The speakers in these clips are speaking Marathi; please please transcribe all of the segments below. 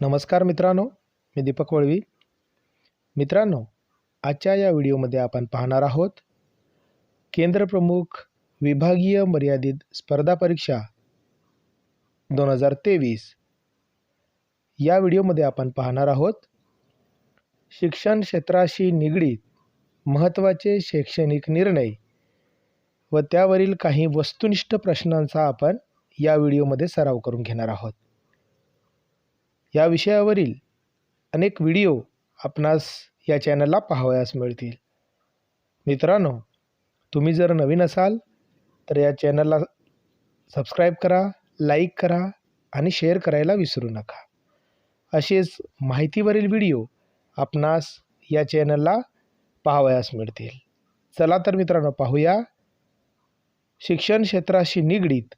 नमस्कार मित्रांनो मी दीपक वळवी. मित्रांनो आजच्या या व्हिडिओमध्ये आपण पाहणार आहोत केंद्रप्रमुख विभागीय मर्यादित स्पर्धा परीक्षा दोन हजार तेवीस. या व्हिडिओमध्ये आपण पाहणार आहोत शिक्षण क्षेत्राशी निगडीत महत्त्वाचे शैक्षणिक निर्णय व त्यावरील काही वस्तुनिष्ठ प्रश्नांचा आपण या व्हिडिओमध्ये सराव करून घेणार आहोत. या विषयावरील अनेक व्हिडिओ आपणास या चॅनलला पाहावयास मिळतील. मित्रांनो तुम्ही जर नवीन असाल तर या चॅनलला सबस्क्राईब करा लाईक करा आणि शेअर करायला विसरू नका. असेच माहितीवरील व्हिडिओ आपणास या चॅनलला पाहावयास मिळतील. चला तर मित्रांनो पाहूया. शिक्षण क्षेत्राशी निगडीत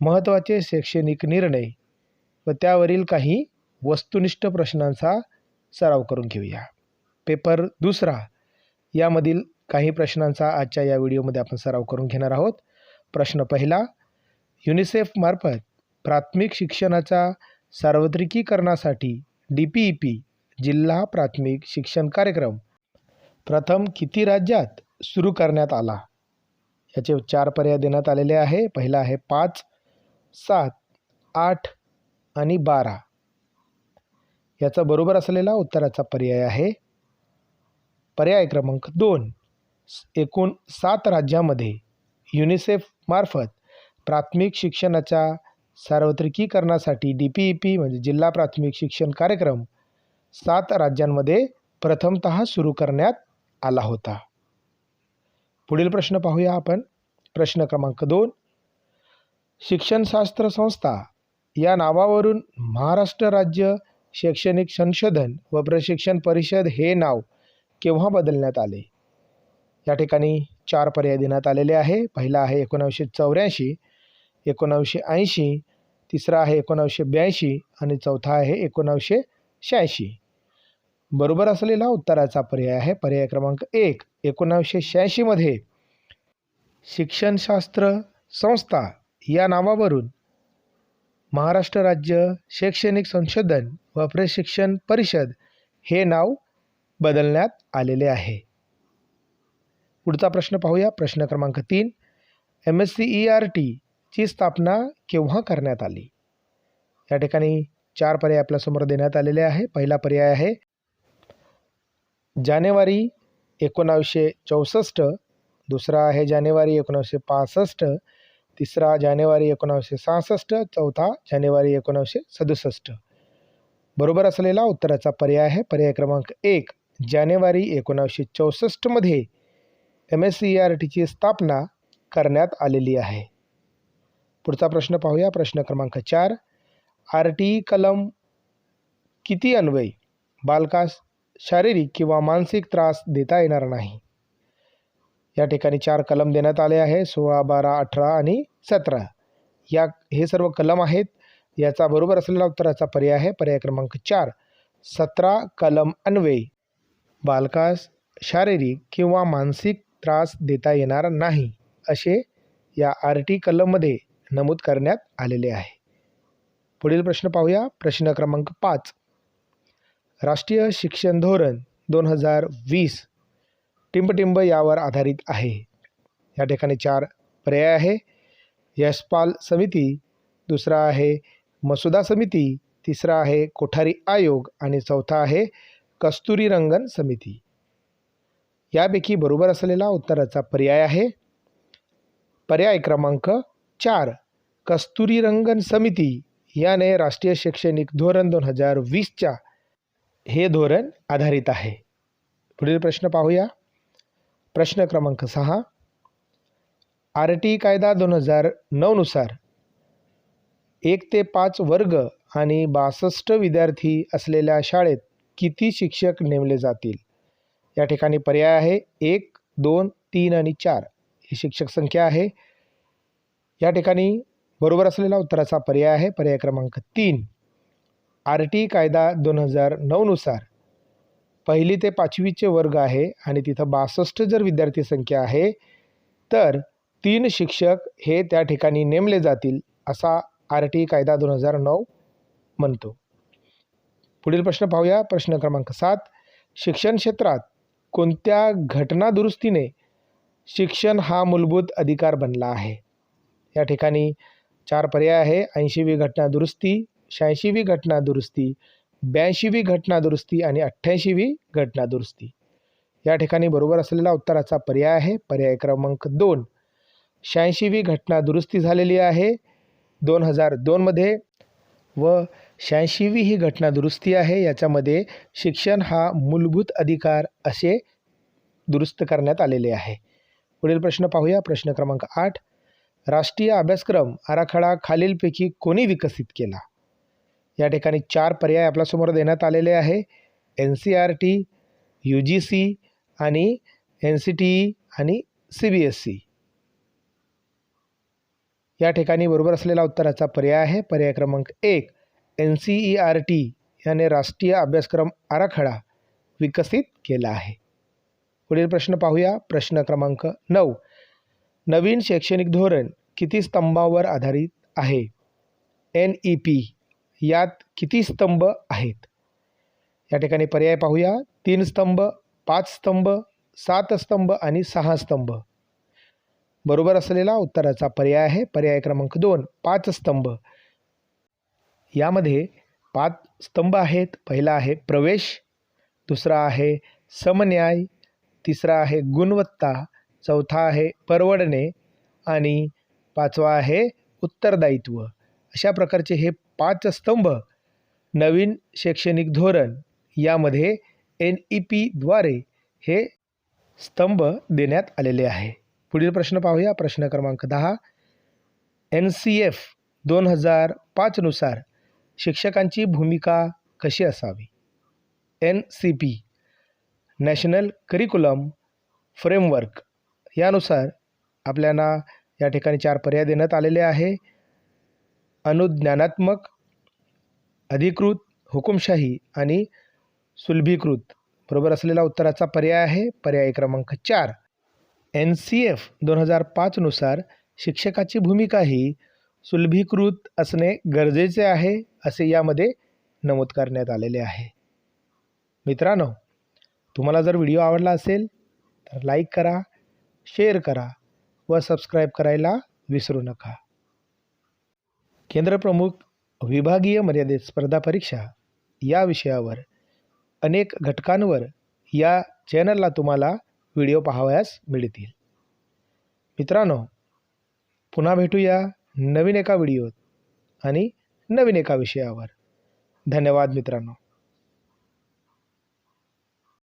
महत्त्वाचे शैक्षणिक निर्णय व त्यावरील काही वस्तुनिष्ठ प्रश्नांचा सराव करून घेऊया. पेपर दुसरा. यामधील काही प्रश्नांचा आजच्या या व्हिडिओमध्ये आपण सराव करून घेणार आहोत. प्रश्न पहिला. युनिसेफमार्फत प्राथमिक शिक्षणाच्या सार्वत्रिकीकरणासाठी डी पी ई पी जिल्हा प्राथमिक शिक्षण कार्यक्रम प्रथम किती राज्यात सुरू करण्यात आला? याचे चार पर्याय देण्यात आलेले आहे. पहिला आहे पाच सात आठ आणि बारा. याचा बरोबर असलेला उत्तराचा पर्याय आहे. पर्याय क्रमांक दोन. एकूण सात राज्यामध्ये युनिसेफमार्फत प्राथमिक शिक्षणाच्या सार्वत्रिकीकरणासाठी डी पी ई पी म्हणजे जिल्हा प्राथमिक शिक्षण कार्यक्रम सात राज्यांमध्ये प्रथमत सुरू करण्यात आला होता. पुढील प्रश्न पाहूया आपण. प्रश्न क्रमांक दोन. शिक्षणशास्त्र संस्था या नावावरून महाराष्ट्र राज्य शैक्षणिक संशोधन व प्रशिक्षण परिषद हे नाव केव्हा बदलण्यात आले? या ठिकाणी चार पर्याय देण्यात आलेले आहे. पहिला आहे एकोणावीसशे चौऱ्याऐंशी एकोणावीसशे ऐंशी तिसरा आहे एकोणावीसशे ब्याऐंशी आणि चौथा आहे एकोणावीसशे शहाऐंशी. बरोबर असलेला उत्तराचा पर्याय आहे. पर्याय क्रमांक एक एकोणावीसशे शहाऐंशीमध्ये शिक्षणशास्त्र संस्था या नावावरून महाराष्ट्र राज्य शैक्षणिक संशोधन व प्रशिक्षण परिषद हे नाव बदलण्यात आलेले आहे. पुढचा प्रश्न पाहूया. प्रश्न क्रमांक तीन. M S C E R टीची स्थापना केव्हा करण्यात आली? या ठिकाणी चार पर्याय आपल्यासमोर देण्यात आलेले आहे. पहिला पर्याय आहे जानेवारी एकोणावीसशे चौसष्ट. दुसरा आहे जानेवारी एकोणावीसशे पासष्ट. तिसरा जानेवारी एकोणावीसशे सहासष्ट चौथा जानेवारी एकोणावीसशे सदुसष्ट. बरोबर असलेला उत्तराचा पर्याय आहे. पर्याय क्रमांक एक जानेवारी एकोणावीसशे चौसष्टमध्ये एम एस सी आर टीची स्थापना करण्यात आलेली आहे. पुढचा प्रश्न पाहूया. प्रश्न क्रमांक चार आर टी कलम किती अन्वयी? बालकास शारीरिक किंवा मानसिक त्रास देता येणार नाही. या ठिकाणी चार कलम देण्यात आले आहे सोळा बारा अठरा आणि सतरा. या हे सर्व कलम आहेत याचा बरोबर असलेला उत्तराचा पर्याय आहे पर्याय क्रमांक चार. सतरा कलम अन्वयी बालकास शारीरिक किंवा मानसिक त्रास देता येणार नाही असे या आर टी कलममध्ये नमूद करण्यात आलेले आहे. पुढील प्रश्न पाहूया. प्रश्न क्रमांक पाच. राष्ट्रीय शिक्षण धोरण दोन हजार वीस. टिंबटिंब यावर आधारित आहे. या ठिकाणी चार पर्याय आहे. यशपाल समिती दुसरा आहे मसुदा समिती तिसरा आहे कोठारी आयोग आणि चौथा आहे कस्तुरी रंगन समिती. यापैकी बरोबर असलेला उत्तराचा पर्याय आहे. पर्याय क्रमांक चार कस्तुरी रंगन समिती याने राष्ट्रीय शैक्षणिक धोरण दोन हजार वीसच्या हे धोरण आधारित आहे. पुढील प्रश्न पाहूया. प्रश्न क्रमांक सहा. आर टी कायदा दोन हजार नऊनुसार एक ते पाच वर्ग आणि बासष्ट विद्यार्थी असलेल्या शाळेत किती शिक्षक नेमले जातील? या ठिकाणी पर्याय आहे एक दोन तीन आणि चार. ही शिक्षक संख्या आहे. या ठिकाणी बरोबर असलेला उत्तराचा पर्याय आहे. पर्याय क्रमांक तीन. आर टी कायदा दोन हजार नऊनुसार पहिली ते पाचवीचे वर्ग आहे आणि तिथं बासष्ट जर विद्यार्थी संख्या आहे तर तीन शिक्षक हे त्या ठिकाणी नेमले जातील असा आर टी कायदा दोन हजार नऊ म्हणतो. पुढील प्रश्न पाहूया. प्रश्न क्रमांक सात. शिक्षण क्षेत्रात कोणत्या घटना दुरुस्तीने शिक्षण हा मूलभूत अधिकार बनला आहे? या ठिकाणी चार पर्याय आहे. ऐंशीवी घटना दुरुस्ती शहाऐंशीवी घटना दुरुस्ती ब्याऐंशीवी घटना दुरुस्ती आणि अठ्ठ्याऐंशीवी घटना दुरुस्ती या ठिकाणी बरोबर असलेला उत्तराचा पर्याय आहे. पर्याय क्रमांक दोन. शहाऐंशीवी घटना दुरुस्ती झालेली आहे. दोन हजार दोनमध्ये व शहाऐंशीवी ही घटना दुरुस्ती आहे. याच्यामध्ये शिक्षण हा मूलभूत अधिकार असे दुरुस्त करण्यात आलेले आहे. पुढील प्रश्न पाहूया. प्रश्न क्रमांक आठ. राष्ट्रीय अभ्यासक्रम आराखडा खालीलपैकी कोणी विकसित केला? या ठिकाणी चार पर्याय आपल्यासमोर देण्यात आलेले आहे. N C R T U G C आणि एन सी टी ई आणि सी बी एस सी या ठिकाणी बरोबर असलेला उत्तराचा पर्याय आहे. पर्याय क्रमांक एक N C E R T याने राष्ट्रीय अभ्यासक्रम आराखडा विकसित केला आहे. पुढील प्रश्न पाहूया. प्रश्न क्रमांक नऊ नवीन शैक्षणिक धोरण किती स्तंभावर आधारित आहे? एन ई पी यात किती स्तंभ आहेत? या ठिकाणी पर्याय पाहूया. तीन स्तंभ पाच स्तंभ सात स्तंभ आणि सहा स्तंभ. बरोबर असलेला उत्तराचा पर्याय आहे. पर्याय क्रमांक दोन पाच स्तंभ. यामध्ये पाच स्तंभ आहेत. पहिला आहे प्रवेश दुसरा आहे समन्याय तिसरा आहे गुणवत्ता चौथा आहे परवडणे आणि पाचवा आहे उत्तरदायित्व. अशा प्रकारचे हे पाच स्तंभ नवीन शैक्षणिक धोरण यामध्ये एन ई पीद्वारे हे स्तंभ देण्यात आलेले आहे. पुढील प्रश्न पाहूया. प्रश्न क्रमांक दहा. एन सी एफ दोन हजार पाचनुसार शिक्षकांची भूमिका कशी असावी? N C P national curriculum framework यानुसार आपल्याला या ठिकाणी चार पर्याय देण्यात आलेले आहे. अनुज्ञानात्मक अधिकृत हुकुमशाही आणि सुलभीकृत. बरोबर असलेला उत्तराचा पर्याय आहे पर्याय क्रमांक चार. एन सी एफ दोन हजार पाचनुसार शिक्षकाची भूमिका ही सुलभीकृत असणे गरजेचे आहे असे यामध्ये नमूद करण्यात आलेले आहे. मित्रांनो तुम्हाला जर व्हिडिओ आवडला असेल तर लाईक करा शेअर करा व सबस्क्राईब करायला विसरू नका. केंद्रप्रमुख विभागीय मर्यादित स्पर्धा परीक्षा या विषयावर अनेक घटकांवर या चॅनलला तुम्हाला व्हिडिओ पाहावयास मिळतील. मित्रांनो पुन्हा भेटूया नवीन एका व्हिडिओत आणि नवीन एका विषयावर. धन्यवाद मित्रांनो.